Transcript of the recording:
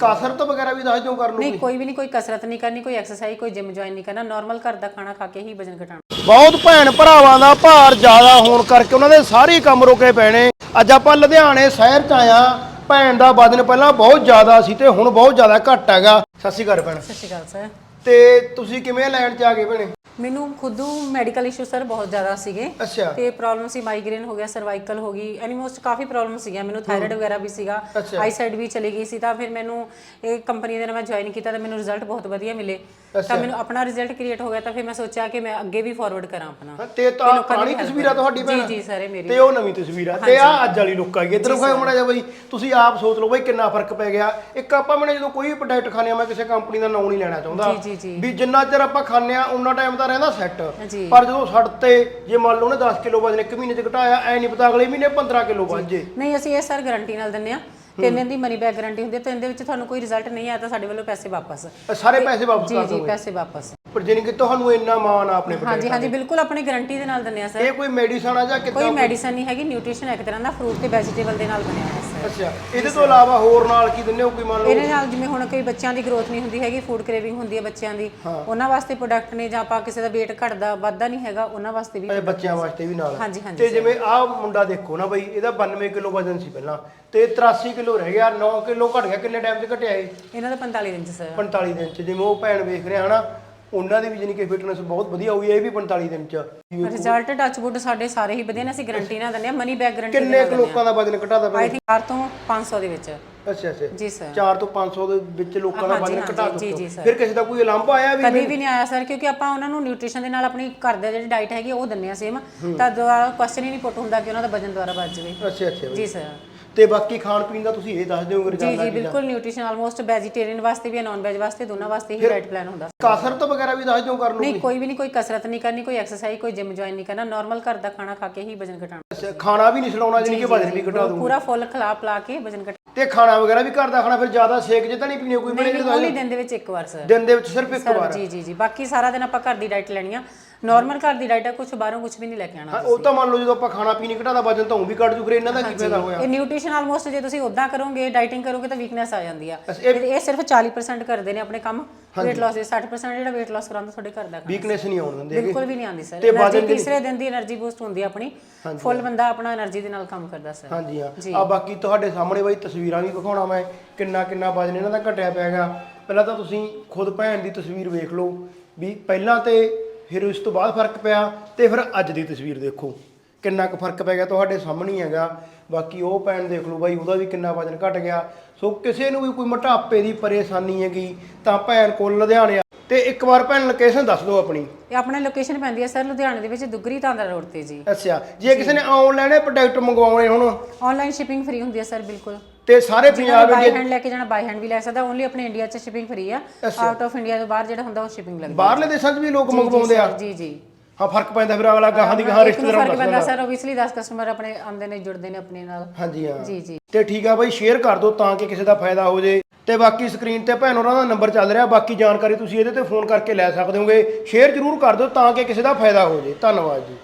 ਕਸਰਤ ਵਗੈਰਾ ਵੀ ਦੱਸ ਦਿਓ ਕਰਨ ਨੂੰ ਨਹੀਂ ਕੋਈ। ਵੀ ਨਹੀਂ ਕੋਈ ਕਸਰਤ ਨਹੀਂ ਕਰਨੀ ਕੋਈ ਐਕਸਰਸਾਈਜ਼ ਕੋਈ ਜਿਮ ਜੁਆਇਨ ਨਹੀਂ ਕਰਨਾ। ਨਾਰਮਲ ਘਰ ਦਾ ਖਾਣਾ ਖਾ ਕੇ ਹੀ ਵਜਨ ਘਟਾਉਣਾ। ਬਹੁਤ ਭੈਣ ਭਰਾਵਾਂ ਦਾ ਭਾਰ ਜ਼ਿਆਦਾ ਹੋਣ ਕਰਕੇ ਉਹਨਾਂ ਦੇ ਸਾਰੇ ਕੰਮ ਰੁਕੇ ਪਏ ਨੇ। ਅੱਜ ਆਪਾਂ ਲੁਧਿਆਣੇ ਸ਼ਹਿਰ 'ਚ ਆਇਆ ਭੈਣ ਦਾ ਵਜਨ ਪਹਿਲਾਂ ਬਹੁਤ ਜ਼ਿਆਦਾ ਸੀ ਤੇ ਹੁਣ ਬਹੁਤ ਜ਼ਿਆਦਾ ਘੱਟ ਹੈਗਾ। ਸਤਿ ਸ਼੍ਰੀ ਅਕਾਲ ਭੈਣ। ਸਤਿ ਸ਼੍ਰੀ ਅਕਾਲ ਸਰ ਤੇ ਤੁਸੀਂ ਕਿਵੇਂ ਲੈਣ 'ਚ ਆ ਗਏ ਭੈਣੇ? ਮੈਨੂੰ ਖੁਦ ਮੈਡੀਕਲ ਇਸ਼ੂ ਸਰ ਬਹੁਤ ਜ਼ਿਆਦਾ ਸੀਗੇ। ਅੱਛਾ। ਤੇ ਪ੍ਰੋਬਲਮ ਸੀ ਮਾਈਗ੍ਰੇਨ ਹੋ ਗਿਆ ਸਰਵਾਈਕਲ ਹੋ ਗਈ ਐਨੀਮੋਸਟ ਕਾਫੀ ਪ੍ਰੋਬਲਮ ਸੀਗੀਆਂ। ਮੈਨੂੰ ਥਾਇਰਾਇਡ ਵਗੈਰਾ ਵੀ ਸੀਗਾ। ਆਈਸਾਈਡ ਵੀ ਚਲੀ ਗਈ ਸੀ ਤਾਂ ਫਿਰ ਮੈਨੂੰ ਇਹ ਕੰਪਨੀ ਦੇ ਨਾਲ ਮੈਂ ਜੁਆਇਨ ਕੀਤਾ ਤਾਂ ਮੈਨੂੰ ਰਿਜ਼ਲਟ ਬਹੁਤ ਵਧੀਆ ਮਿਲੇ। ਤਾਂ ਮੈਨੂੰ ਆਪਣਾ ਰਿਜ਼ਲਟ ਕ੍ਰੀਏਟ ਹੋ ਗਿਆ ਤਾਂ ਫਿਰ ਮੈਂ ਸੋਚਿਆ ਕਿ ਮੈਂ ਅੱਗੇ ਵੀ ਫਾਰਵਰਡ ਕਰਾਂ ਆਪਣਾ। ਤੇ ਤਾਂ ਪੁਰਾਣੀ ਤਸਵੀਰ ਤੁਹਾਡੀ ਭੈਣ। ਜੀ ਜੀ ਸਰ ਇਹ ਮੇਰੀ। ਤੇ ਉਹ ਨਵੀਂ ਤਸਵੀਰ। ਤੇ ਆ ਅੱਜ ਵਾਲੀ ਲੁੱਕ ਆ ਗਈ। ਇਧਰ ਖਾਇਆ ਮੜਾ ਜਾ ਬਈ ਤੁਸੀਂ ਆਪ ਸੋਚ ਲਓ ਬਈ ਕਿੰਨਾ ਫ਼ਰਕ ਪੈ ਗਿਆ। ਇੱਕ ਆਪਾਂ ਮੈਨੇ ਜਦੋਂ ਕੋਈ ਪ੍ਰੋਡਕਟ ਖਾਣੇ ਆ ਮੈਂ ਕਿਸੇ ਕੰਪਨੀ ਦਾ ਨਾਮ ਨਹੀਂ ਲੈਣਾ ਚਾਹੁੰਦਾ। ਜੀ, ਜੀ, ਜੀ। ਵੀ ਜਿੰਨਾ ਚਿਰ ਆਪਾਂ ਖਾਂਦੇ ਆ ਉਨਾ ਟਾਈਮ ਤਾਂ ਰਹਿੰਦਾ ਸੈੱਟ ਜੀ। ਪਰ ਜਦੋਂ ਛੱਡ ਤੇ ਜੇ ਮੰਨ ਲਓ ਉਹਨੇ 10 ਕਿਲੋ ਵਜਨ ਇੱਕ ਮਹੀਨੇ ਚ ਘਟਾਇਆ ਐ ਨਹੀਂ ਪਤਾ ਅਗਲੇ ਮਹੀਨੇ 15 ਕਿਲੋ ਵੱਧ ਜੇ। ਨਹੀਂ ਅਸੀਂ ਇਹ ਸਰ ਗਾਰੰਟੀ ਨਾਲ ਦਿੰਨੇ ਆ ਦਿਨ ਦੀ ਮਨੀ ਬੈਕ ਗਾਰੰਟੀ ਹੁੰਦੀ ਹੈ ਤਾਂ ਇਹਦੇ ਵਿੱਚ ਤੁਹਾਨੂੰ ਕੋਈ ਰਿਜ਼ਲਟ ਨਹੀਂ ਆਇਆ ਤਾਂ ਸਾਡੇ ਵੱਲੋਂ ਪੈਸੇ ਵਾਪਸ। ਸਾਰੇ ਪੈਸੇ ਵਾਪਸ ਜੀ ਕਰ ਜੀ ਦੋਗੇ? ਪੈਸੇ ਵਾਪਸ। ਪਰ ਜਾਨੀ ਕਿ ਤੁਹਾਨੂੰ ਇੰਨਾ ਮਾਣ ਆ ਆਪਣੇ ਹਾਂਜੀ ਹਾਂਜੀ ਬਿਲਕੁਲ ਆਪਣੀ ਗਾਰੰਟੀ ਦੇ ਨਾਲ ਦਿੰਨੇ ਆ ਸਰ ਇਹ ਕੋਈ ਮੈਡੀਸਨ ਆ ਜਾਂ ਕਿੱਦਾਂ ਕੋਈ ਮੈਡੀਸਨ ਨਹੀਂ ਹੈਗੀ ਨਿਊਟ੍ਰੀਸ਼ਨ ਇੱਕ ਤਰ੍ਹਾਂ ਦਾ ਫਰੂਟ ਤੇ ਵੈਜੀਟੇਬਲ ਦੇ ਨਾਲ ਬਣਿਆ ਹੋਇਆ ਸਰ ਅੱਛਾ ਇਹਦੇ ਤੋਂ ਇਲਾਵਾ ਹੋਰ ਨਾਲ ਕੀ ਦਿੰਦੇ ਹੋ? ਕੋਈ ਮੰਨ ਲਓ ਇਹਦੇ ਨਾਲ ਜਿਵੇਂ ਹੁਣ ਕੋਈ ਬੱਚਿਆਂ ਦੀ ਗਰੋਥ ਨਹੀਂ ਹੁੰਦੀ ਹੈਗੀ ਫੂਡ ਕ੍ਰੇਵਿੰਗ ਹੁੰਦੀ ਹੈ ਬੱਚਿਆਂ ਦੀ। ਉਹਨਾਂ ਵਾਸਤੇ ਪ੍ਰੋਡਕਟ ਨੇ ਜਾਂ ਆਪਾਂ ਕਿਸੇ ਦਾ weight ਘਟਦਾ ਵੱਧਦਾ ਨਹੀਂ ਹੈਗਾ ਉਹਨਾਂ ਵਾਸਤੇ ਵੀ ਇਹ ਬੱਚਿਆਂ ਵਾਸਤੇ ਵੀ ਨਾਲ। ਹਾਂਜੀ ਹਾਂਜੀ ਤੇ ਜਿਵੇਂ ਆਹ ਮੁੰਡਾ ਦੇਖੋ ਨਾ ਬਈ ਇਹਦਾ 92 ਕਿਲੋ ਵਜ਼ਨ ਸੀ ਪਹਿਲਾਂ। ਤੇ 83 ਕਿਲੋ ਰਹਿ ਗਿਆ 9 ਕਿਲੋ ਘਟ ਗਿਆ ਕਿੰਨੇ ਟਾਈਮ 'ਚ ਘਟਿਆ ਇਹ? ਇਹਨਾਂ ਦਾ 45 ਦਿਨ ਚ ਸਰ 45 ਦਿਨ 'ਚ ਜਿਵੇਂ ਉਹ ਭੈਣ ਵੇਖ ਰਿਹਾ ਹਨਾ? ਉਹਨਾਂ ਦੀ ਵੀ ਜਾਨੀ ਕਿ ਫਿਟਨੈਸ ਬਹੁਤ ਵਧੀਆ ਹੋਈ ਹੈ ਇਹ ਵੀ 45 ਦਿਨ 'ਚ। ਰਿਜ਼ਲਟ ਟੱਚਵੁੱਡ ਸਾਡੇ ਸਾਰੇ ਹੀ ਵਧੀਆ ਨੇ ਅਸੀਂ ਗਾਰੰਟੀ ਨਾਲ ਦਿੰਦੇ ਆ ਮਨੀ ਬੈਕ ਗਾਰੰਟੀ ਕਿੰਨੇ ਕੁ ਲੋਕਾਂ ਦਾ ਵਜ਼ਨ ਘਟਾਦਾ ਆਈ ਥਿੰਕ 4 ਤੋਂ 500 ਦੇ ਵਿੱਚ। ਅੱਛਾ ਅੱਛਾ। ਜੀ ਸਰ 4 ਤੋਂ 500 ਦੇ ਵਿੱਚ ਲੋਕਾਂ ਦਾ ਹਾਂਜੀ, ਵਜ਼ਨ ਹਾਂਜੀ, ਘਟਾ ਜੀ, ਦਿੱਤਾ ਜੀ, ਸਰ। ਫਿਰ ਕਿਸੇ ਦਾ ਕੋਈ ਅਲੰਭ ਆਇਆ ਵੀ ਕਦੀ ਵੀ ਨਹੀਂ ਆਇਆ ਸਰ ਕਿਉਂਕਿ ਆਪਾਂ ਉਹਨਾਂ ਨੂੰ ਨਿਊਟ੍ਰੀਸ਼ਨ ਦੇ ਨਾਲ ਆਪਣੀ ਘਰ ਦਾ ਜਿਹੜੀ ਡਾਈਟ ਹੈਗੀ ਉਹ ਦਿੰਨੇ ਆ ਸੇਮ ਤਾਂ ਦੁਬਾਰਾ ਕੁਐਸਚਨ ਹੀ ਨਹੀਂ ਪੁੱਟ ਹੁੰਦਾ ਕਿ ਉਹਨਾਂ ਦਾ ਵਜਨ ਦੁਬਾਰਾ ਵੱਧ ਜਾਵੇ। ਅੱਛਾ ਅੱਛਾ। ਜੀ ਸਰ ਤੇ ਬਾਕੀ ਖਾਣ ਪੀਣ ਦਾ ਤੁਸੀਂ ਇਹ ਦੱਸ ਦਿਓਗੇ ਜੀ ਜੀ ਬਿਲਕੁਲ ਨਿਊਟ੍ਰੀਸ਼ਨ ਆਲਮੋਸਟ ਵੈਜੀਟੇਰੀਅਨ ਵਾਸਤੇ ਵੀ ਨਾਨ ਵੈਜ ਵਾਸਤੇ ਦੋਨਾਂ ਵਾਸਤੇ ਹੀ ਡਾਈਟ ਪਲਾਨ ਹੁੰਦਾ। ਕਸਰਤ ਵਗੈਰਾ ਵੀ ਦੱਸ ਦਿਓ ਕਰਨ ਨੂੰ ਨਹੀਂ ਕੋਈ ਵੀ ਨਹੀਂ ਕੋਈ ਕਸਰਤ ਨਹੀਂ ਕਰਨੀ ਕੋਈ ਐਕਸਰਸਾਈਜ਼ ਕੋਈ ਜਿਮ ਜੁਆਇਨ ਨਹੀਂ ਕਰਨਾ। ਨਾਰਮਲ ਘਰ ਦਾ ਖਾਣਾ ਖਾ ਕੇ ਹੀ ਵਜਨ ਘਟਾਉਣਾ। ਅੱਛਾ, ਖਾਣਾ ਵੀ ਨਹੀਂ ਛਡਾਉਣਾ ਜਾਨੀ ਕਿ ਵਜ਼ਨ ਵੀ ਘਟਾ ਦੂੰ ਪੂਰਾ ਫੁੱਲ ਖਿਲਾ ਪਲਾ ਕੇ ਵਜਨ ਘਟਾ ਤੇ ਖਾਣਾ ਵਗੈਰਾ ਵੀ ਘਰ ਦਾ ਖਾਣਾ ਫਿਰ ਜ਼ਿਆਦਾ ਸੇਕ ਜੇ ਤਾਂ ਨਹੀਂ ਪੀਣੇ ਕੋਈ ਬਣੇ ਨਹੀਂ ਦਿਨ ਦੇ ਵਿੱਚ ਇੱਕ ਵਾਰ ਸਰ ਦਿਨ ਦੇ ਵਿੱਚ ਸਿਰਫ ਇੱਕ ਸਰ ਵਾਰ। ਜੀ ਜੀ ਜੀ। ਬਾਕੀ ਸਾਰਾ ਦਿਨ ਆਪਾਂ ਘਰ ਦੀ ਡਾਈਟ ਲੈਣੀ ਆ। ਨਾਰਮਲ ਘਰ ਦੀ ਡਾਈਟ ਹੈ ਕੁਝ ਬਾਹਰੋਂ ਕੁਝ ਵੀ ਨਹੀਂ ਲੈ ਕੇ ਆਣਾ ਉਹ ਤਾਂ ਮੰਨ ਲਓ ਜਦੋਂ ਆਪਾਂ ਖਾਣਾ ਪੀਣੀ ਘਟਾਦਾ ਵਜਨ ਤਾਂ ਉਹ ਵੀ ਘਟ ਜੂ ਇਹਨਾਂ ਦਾ ਕੀ ਫਾਇਦਾ ਹੋਇਆ? ਇਹ ਨਿਊਟ੍ਰੀਸ਼ਨ ਆਲਮੋਸਟ ਜੇ ਤੁਸੀਂ ਉਦਾਂ ਕਰੋਗੇ ਡਾਈਟਿੰਗ ਕਰੋਗੇ ਤਾਂ ਵੀਕਨੈਸ ਆ ਜਾਂਦੀ ਆ। ਇਹ ਸਿਰਫ 40% ਕਰਦੇ ਨੇ ਆਪਣੇ ਕੰਮ। Weight loss ਦੇ 60% ਜਿਹੜਾ weight loss ਕਰਾਉਂਦਾ ਤੁਹਾਡੇ ਘਰ ਦਾ ਵੀਕਨੈਸ ਨਹੀਂ ਆਉਣ ਦਿੰਦੇ ਬਿਲਕੁਲ ਵੀ ਨਹੀਂ ਆਉਂਦੀ ਸਰ ਤੇ ਬਾਅਦ ਤੀਸਰੇ ਦਿਨ ਦੀ એનર્ਜੀ ਬੂਸਟ ਹੁੰਦੀ ਆਪਣੀ। ਫੁੱਲ ਬੰਦਾ ਆਪਣਾ એનર્ਜੀ ਦੇ ਨਾਲ ਕੰਮ ਕਰਦਾ ਸਰ ਹਾਂਜੀ ਹਾਂ। ਆ ਬਾਕੀ ਤੁਹਾਡੇ ਸਾਹਮਣੇ ਬਾਈ ਤਸਵੀਰਾਂ ਵੀ ਵਿਖਾਉਣਾ ਮੈਂ ਕਿੰਨਾ ਕਿੰਨਾ ਵਜਨ ਇਹਨਾਂ ਦਾ ਘਟਿਆ ਪਿਆ ਹੈਗਾ। ਪਹਿਲਾਂ ਤਾਂ ਤੁਸੀਂ ਖੁਦ ਭੈਣ ਦੀ ਤਸਵੀਰ ਵੇਖ ਲਓ ਵੀ ਪਹਿਲਾਂ ਤੇ ਫਿਰ ਉਸ ਤੋਂ ਬਾਅਦ ਫ਼ਰਕ ਪਿਆ ਤੇ ਫਿਰ ਅੱਜ ਦੀ ਤਸਵੀਰ ਦੇਖੋ। ਕਿੰਨਾ ਕੁ ਫ਼ਰਕ ਪੈ ਗਿਆ ਤੁਹਾਡੇ ਸਾਹਮਣੇ ਹੀ ਹੈਗਾ। ਬਾਕੀ ਉਹ ਭੈਣ ਦੇਖ ਲਓ ਬਾਈ ਉਹਦਾ ਵੀ ਕਿੰਨਾ ਵਜਨ ਘਟ ਗਿਆ। ਸੋ ਕਿਸੇ ਨੂੰ ਵੀ ਕੋਈ ਮੋਟਾਪੇ ਦੀ ਪਰੇਸ਼ਾਨੀ ਹੈਗੀ ਤਾਂ ਭੈਣ ਕੋਲ ਲੁਧਿਆਣੇ। ਤੇ ਇੱਕ ਵਾਰ ਭੈਣ ਲੋਕੇਸ਼ਨ ਦੱਸ ਦਿਓ ਆਪਣੀ। ਇਹ ਆਪਣੇ ਲੋਕੇਸ਼ਨ ਪੈਂਦੀ ਹੈ ਸਰ ਲੁਧਿਆਣੇ ਦੇ ਵਿੱਚ ਦੁੱਗਰੀ ਤਾਂਦਾ ਰੋਡ ਤੇ ਜੀ। ਅੱਛਾ ਜੇ ਕਿਸੇ ਨੇ ਆਨਲਾਈਨ ਪ੍ਰੋਡਕਟ ਮੰਗਵਾਉਣੇ ਹੁਣ। ਆਨਲਾਈਨ ਸ਼ਿਪਿੰਗ ਫ੍ਰੀ ਹੁੰਦੀ ਹੈ ਸਰ ਬਿਲਕੁਲ। ਤੇ ਸਾਰੇ ਪੰਜਾਬ ਬਾਈ ਹੈਂਡ ਲੈ ਕੇ ਜਾਣਾ ਬਾਈ ਹੈਂਡ ਵੀ ਲੈ ਸਕਦਾ ਓਨਲੀ ਆਪਣੇ ਇੰਡੀਆ 'ਚ ਸ਼ਿਪਿੰਗ ਫ੍ਰੀ ਆ। ਆਊਟ ਆਫ ਇੰਡੀਆ ਤੋਂ ਬਾਹਰ ਜਿਹੜਾ ਹੁੰਦਾ ਉਹ ਸ਼ਿਪਿੰਗ ਲੱਗਦੀ। ਬਾਹਰਲੇ ਦੇਸ਼ਾਂ 'ਚ ਵੀ ਲੋਕ ਮੰਗਵਾਉਂਦੇ ਆ। ਜੀ ਜੀ। ਹਾਂ ਫ਼ਰਕ ਪੈਂਦਾ ਫਿਰ ਅਗਲਾ ਗਾਹਾਂ ਦੀ ਗਾਹਾਂ ਰਿਸ਼ਤੇਦਾਰ ਫ਼ਰਕ ਪੈਂਦਾ ਸਰ ਓਬਵੀਅਸਲੀ 10 ਕਸਟਮਰ ਆਪਣੇ ਆਉਂਦੇ ਨੇ ਜੁੜਦੇ ਨੇ ਆਪਣੇ ਨਾਲ। ਹਾਂਜੀ ਹਾਂ। ਜੀ ਜੀ। ਤੇ ਠੀਕ ਆ ਬਾਈ ਸ਼ੇਅਰ ਕਰ ਦਿਓ ਤਾਂ ਕਿ ਕਿਸੇ ਦਾ ਫਾਇਦਾ ਹੋ ਜੇ। ਤੇ ਬਾਕੀ ਸਕਰੀਨ ਤੇ ਭੈਣ ਹੋਰਾਂ ਦਾ ਨੰਬਰ ਚੱਲ ਰਿਹਾ ਬਾਕੀ ਜਾਣਕਾਰੀ ਤੁਸੀਂ ਇਹਦੇ ਤੇ ਫੋਨ ਕਰਕੇ ਲੈ ਸਕਦੇ ਹੋਗੇ। ਸ਼ੇਅਰ ਜ਼ਰੂਰ ਕਰ ਦਿਓ ਤਾਂ ਕਿ ਕਿਸੇ ਦਾ ਫਾਇਦਾ ਹੋ ਜੇ। ਧੰਨਵਾਦ ਜੀ।